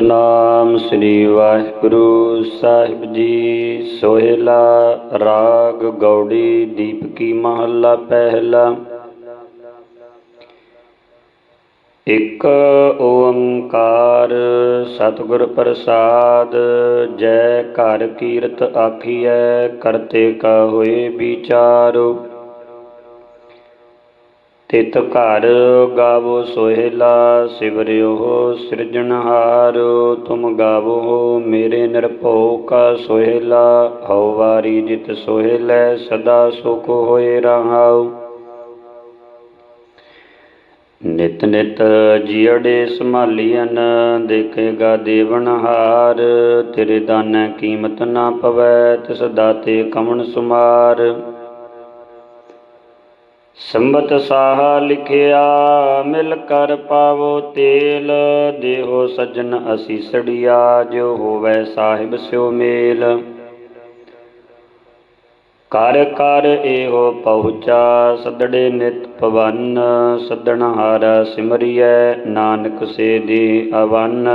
ਸਤਨਾਮ ਸ੍ਰੀ ਵਾਹਿਗੁਰੂ ਸਾਹਿਬ ਜੀ। ਸੋਹਿਲਾ ਰਾਗ ਗੌੜੀ ਦੀਪਕੀ ਮਹੱਲਾ ਪਹਿਲਾ। ਇਕ ਓੰਕਾਰ ਸਤਿਗੁਰ ਪ੍ਰਸਾਦ, ਜੈ ਘਰ ਕੀਰਤ ਆਖੀਐ, ਕਰਤੇ ਕਾ ਹੋਏ ਵਿਚਾਰੋ। ਤਿਤ ਘਰ ਗਾਵੋ ਸੋਹਿਲਾ, ਸਿਵਰਿਓ ਸਿਰਜਣਹਾਰ, ਤੁਮ ਗਾਵੋ ਮੇਰੇ ਨਿਰਭਉ ਕਾ ਸੋਹਿਲਾ, ਹਉ ਵਾਰੀ ਜਿਤ ਸੋਹਿਲੈ, ਸਦਾ ਸੁਖ ਹੋਏ ਰਹਾਉ। ਨਿਤ ਨਿਤ ਜੀੜੇ ਸੰਭਾਲੀਐਨ, ਦੇਖੇਗਾ ਦੇਵਨਹਾਰ ਤੇਰੇ ਦਾਨੈ ਕੀਮਤ ਨਾ ਪਵੈ, ਤਿਸ ਦਾਤੇ ਕਮਣ ਸੁਮਾਰ। ਸੰਬਤ ਸਾਹ ਲਿਖਿਆ, ਮਿਲ ਕਰ ਪਾਵੋ ਤੇਲ, ਦੇਹੋ ਸਜਣ ਅਸੀਸੜੀਆ ਜੋ ਹੋਵੇ ਸਾਹਿਬ ਸਿਓ ਮੇਲ। ਕਰ ਕਰ ਇਹੋ ਪਹੁੰਚਾ, ਸਦੜੇ ਨਿਤ ਪਵਨ ਸਦਣ ਹਾਰਾ ਸਿਮਰਿਐ, ਨਾਨਕ ਸੇ ਦੇ ਅਵਨ।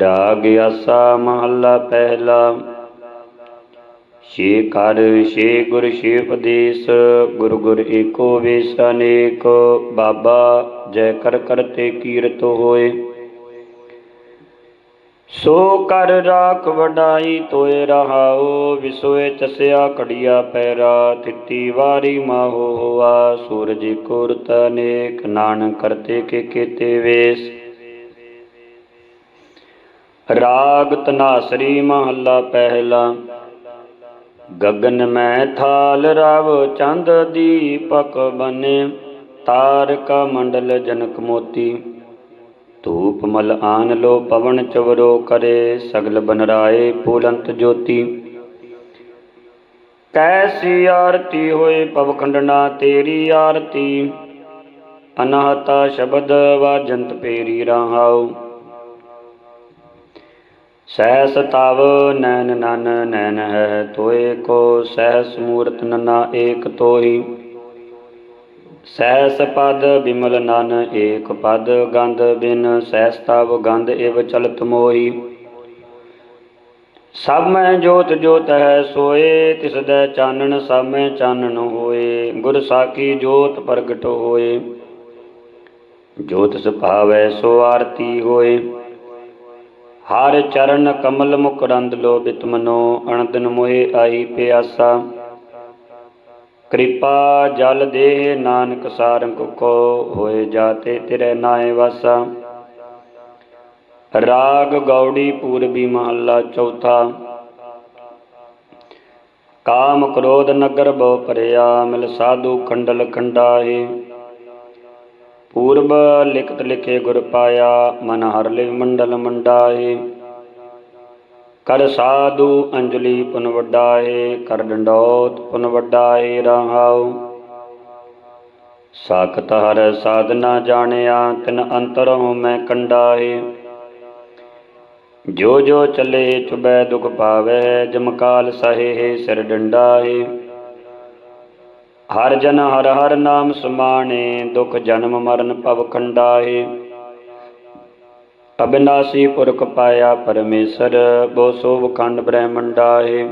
ਰਾਗ ਆਸਾ ਮਹੱਲਾ ਪਹਿਲਾ ਛੇ ਕਰ ਛੇ ਗੁਰ, ਛੇ ਉਪਦੇਸ਼, ਗੁਰ ਗੁਰ ਏਕੋ ਵੇਸ ਅਨੇਕ, ਬਾਬਾ ਜੈ ਕਰ ਕਰਤੇ ਕੀਰਤ ਹੋਏ। ਸੋ ਕਰ ਰਾਖ ਵਡਾਈ ਤੋਏ ਰਹਾਓ ਵਿਸੋਏ ਚਸਿਆ ਕੜੀਆ ਪੈਰਾ, ਤਿੱਤੀ ਵਾਰੀ ਮਾਹੋ ਹੋਆ, ਸੂਰਜ ਕੋਰਤ ਅਨੇਕ, ਨਾਨਕ ਕਰਤੇ ਕੇ ਕੀਤੇ ਵੇਸ। ਰਾਗ ਤਨਾਸਰੀ ਮਹੱਲਾ ਪਹਿਲਾ ਗਗਨ ਮੈਂ ਥਾਲ ਰਵ ਚੰਦ ਦੀਪਕ ਬਨੇ, ਤਾਰਕਾ ਮੰਡਲ ਜਨਕ ਮੋਤੀ। ਧੂਪ ਮਲ ਆਨ ਲੋ ਪਵਨ ਚਵਰੋ ਕਰੇ, ਸਗਲ ਬਨਰਾਏ ਰਾਏ ਜੋਤੀ। ਕੈਸੀ ਆਰਤੀ ਹੋਏ ਪਵਖੰਡਨਾ ਤੇਰੀ ਆਰਤੀ, ਅਨਹਤਾ ਸ਼ਬਦ ਵਾਜੰਤ ਪੇਰੀ ਰਹਾਉ। ਸਹਿਸ ਤਵ ਨੈਨ ਨਨ ਨੈਨ ਹੈ, ਤੋਏ ਕੋ ਸਹਿਸ ਮੂਰਤ ਨਨਾ ਏਕ ਤੋਈ ਸਹਿਸ ਪਦ ਬਿਮਲ ਨਨ ਏਕ ਪਦ, ਗੰਧ ਬਿਨ ਸਹਿਸ ਤਵ ਗੰਧ ਇਵ ਚਲਤ ਮੋਈ ਸਭ ਮੈਂ ਜੋਤ ਜੋਤ ਹੈ ਸੋਏ, ਤਿਸ ਦੈ ਚਾਨਣ ਸਭ ਮੈਂ ਚਾਨਣ ਹੋਏ, ਗੁਰ ਸਾਖੀ ਜੋਤ ਪ੍ਰਗਟ ਹੋਏ। ਜੋਤ ਸੁਭਾਵੈ ਸੋ ਆਰਤੀ ਹੋਏ। ਹਰ ਚਰਨ ਕਮਲ ਮੁਕਰੰਦ ਲੋ ਬਿਤ ਮਨੋ, ਅਣਦਨ ਮੋਹਿ ਆਈ ਪਿਆਸਾ। ਕਿਰਪਾ ਜਲ ਦੇ ਨਾਨਕ ਸਾਰੰਗ ਕੋ ਹੋਏ ਜਾਤੇ ਤੇਰੇ ਨਾਏ ਵਾਸਾ। ਰਾਗ ਗੌੜੀ ਪੂਰਬੀ ਮਹੱਲਾ ਚੌਥਾ। ਕਾਮ ਕ੍ਰੋਧ ਨਗਰ ਬਹੁ ਭਰਿਆ, ਮਿਲ ਸਾਧੂ ਖੰਡਲ ਖੰਡਾਏ ਪੂਰਬ ਲਿਖਤ ਲਿਖੇ ਗੁਰ ਪਾਇਆ ਮਨ ਹਰ ਲਿਵ ਮੰਡਲ ਮੰਡਾਏ ਕਰ ਸਾਧੂ ਅੰਜਲੀ ਪੁਨ ਵੱਡਾਏ ਕਰ ਡੰਡੋਤ ਪੁਨ ਵੱਡਾਏ ਰਹਾਉ ਸਾਖਤ ਹਰ ਸਾਧਨਾ ਜਾਣਿਆ ਤਿਨ ਅੰਤਰੋਂ ਮੈਂ ਕੰਡਾਏ ਜੋ ਜੋ ਚਲੇ ਚੁਬੈ ਦੁਖ ਪਾਵੇ ਜਮਕਾਲ ਸਹੇ ਸਿਰ ਡੰਡਾਏ ਹਰ ਜਨ ਹਰ ਹਰ ਨਾਮ ਸਮਾਣੇ, ਦੁਖ ਜਨਮ ਮਰਨ ਭਵ ਖੰਡਾਏ ਅਬਿਨਾਸੀ ਪੁਰਖ ਪਾਇਆ ਪਰਮੇਸ਼ਰ, ਬੋ ਸੋਭ ਖੰਡ ਬ੍ਰਹਮੰਡਾਏ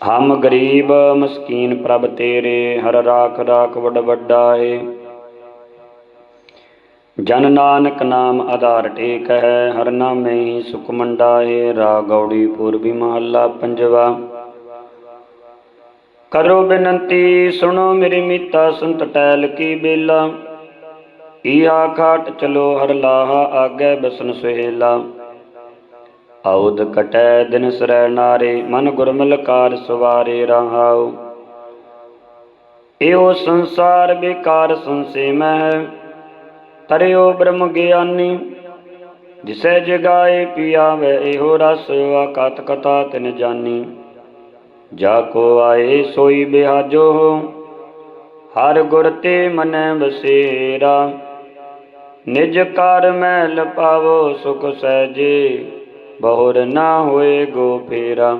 ਹਮ ਗਰੀਬ ਮਸਕੀਨ ਪ੍ਰਭ ਤੇਰੇ, ਹਰ ਰਾਖ ਰਾਖ ਵਡ ਵੱਡਾਏ ਜਨ ਨਾਨਕ ਨਾਮ ਆਧਾਰ ਟੇਕ ਹੈ, ਹਰ ਨਾਮੇ ਹੀ ਸੁਖ ਮੰਡਾਏ ਰਾ ਗੌੜੀ ਪੂਰਬੀ ਮਹੱਲਾ ਪੰਜਵਾ। ਕਰੋ ਬੇਨੰਤੀ, ਸੁਣੋ ਮੇਰੀ ਮੀਤਾ ਸੰਤ ਟੈਲ ਕੀ ਬੇਲਾ। ਈਹਾ ਖਾਟ ਚਲੋ ਹਰ ਲਾਹਾ, ਆਗੇ ਬਸਨ ਸੁਹੇਲਾ। ਆਉਦ ਕਟੈ ਦਿਨ ਸਰੈ ਨਾਰੇ, ਮਨ ਗੁਰਮਿਲ ਕਾਰ ਸਵਾਰੇ ਰਹਾਉ। ਇਹੋ ਸੰਸਾਰ ਬੇਕਾਰ ਸੰਸੇ ਮਹਿ ਤਰਿਓ ਬ੍ਰਹਮ ਗਿਆਨੀ। ਜਿਸੈ ਜਗਾਏ ਪੀਆਵੇ, ਇਹੋ ਰਸ ਆਕਤ ਕਥਾ ਤਿਨ ਜਾਨੀ। ਜਾ ਕੋ ਆਏ ਸੋਈ ਬਿਹਾਜੋ ਹਰ ਗੁਰ ਤੇ ਮਨ ਬਸੇਰਾ ਨਿਜ ਕਰ ਮੈਲ ਪਾਵੋ ਸੁਖ ਸਹਿਜੇ, ਬਹੁਰ ਨਾ ਹੋਏ ਗੋ ਫੇਰਾ।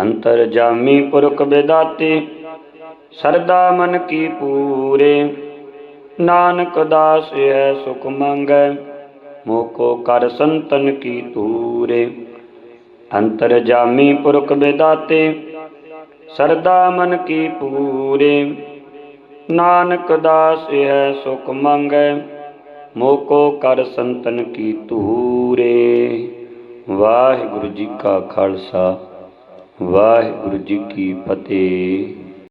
ਅੰਤਰ ਜਾਮੀ ਪੁਰਖ ਬੇਦਾਤੇ, ਸਰਦਾ ਮਨ ਕੀ ਪੂਰੇ। ਨਾਨਕ ਦਾਸ ਹੈ ਸੁਖ ਮੰਗੈ, ਮੋਕੋ ਕਰ ਸੰਤਨ ਕੀ ਤੂਰੇ ਅੰਤਰ ਜਾਮੀ ਪੁਰਖ ਵਿਦਾਤੇ, ਸਰਦਾ ਮਨ ਕੀ ਪੂਰੇ। ਨਾਨਕ ਦਾਸ ਹੈ ਸੁਖ ਮੰਗੈ, ਮੋਕੋ ਕਰ ਸੰਤਨ ਕੀ ਤੂਰੇ ਵਾਹਿਗੁਰੂ ਜੀ ਕਾ ਖਾਲਸਾ, ਵਾਹਿਗੁਰੂ ਜੀ ਕੀ ਫਤਿਹ।